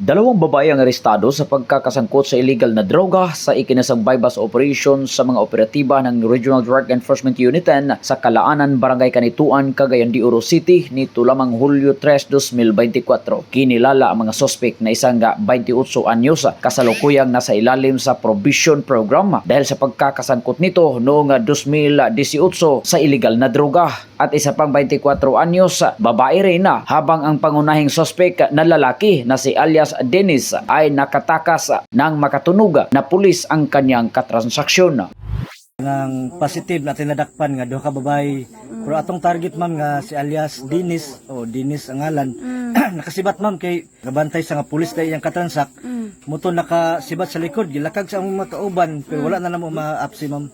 Dalawang babae ang arestado sa pagkakasangkot sa illegal na droga sa ikinasang bypass operation sa mga operatiba ng Regional Drug Enforcement Unit 10 sa Kalaanan, Barangay Kanituan, Cagayan de Oro City nito lamang Hulyo 3, 2024. Kinilala ang mga sospek na isang 28 anyos kasalukuyang nasa ilalim sa provision program dahil sa pagkakasangkot nito noong 2018 sa illegal na droga at isa pang 24 anyos babae rin na habang ang pangunahing sospek na lalaki na si alias Dennis ay nakatakas ng makatunog na pulis ang kanyang katransaksyon. ng positive na tinadakpan nga duha ka babae pero atong target ma'am nga si alias Dinis o Dinis ang ngalan nakasibat ma'am kay gabantay sa nga pulis kay iyang katransak. Muto nakasibat sa likod gilakag sa among mga kauban pero wala na namo maapsi ma'am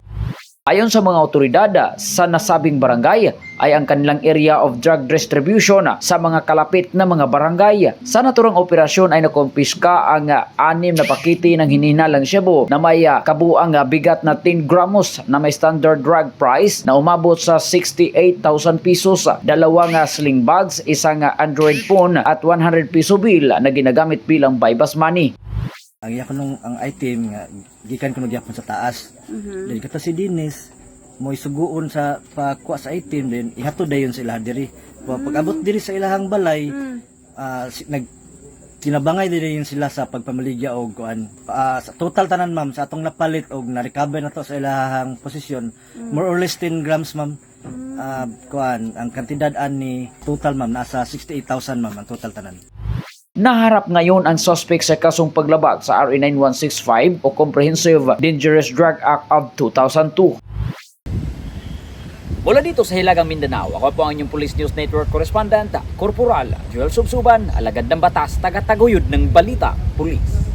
Ayon sa mga otoridad sa nasabing barangay ay ang kanilang area of drug distribution sa mga kalapit na mga barangay. Sa naturang operasyon ay nakumpiska ang ah, anim na pakiti ng hinihinalang shabu na may ah, kabuang ah, bigat na 10 gramos na may standard drug price na umabot sa 68,000 pesos. Dalawang sling bags, isang Android phone at 100 peso bill na ginagamit bilang bypass money. Ang iya nung ang item nga gikan ko gyapon sa taas. Mhm. then kata si Dinis mo isuguon sa pakuha sa item then ihatod dayon sa ilaha diri. Pa- pag-abot diri sa ilahang balay Mm. ah, si, nag tinabangay din sila sa pagpamaligya og kuan. Ah, sa total tanan ma'am sa atong napalit og na-recover na to sa ilahang posisyon more or less 10 grams ma'am. Ah, kuan ang kantidad ani total ma'am nasa 68,000 ma'am ang total tanan Naharap ngayon ang suspect sa kasong paglabag sa RA 9165 o Comprehensive Dangerous Drug Act of 2002. Mula dito sa Hilagang Mindanao, ako po ang inyong Police News Network Correspondent, Corporal Joel Subsuban, alagad ng batas, taga-taguyod ng Balita, Police.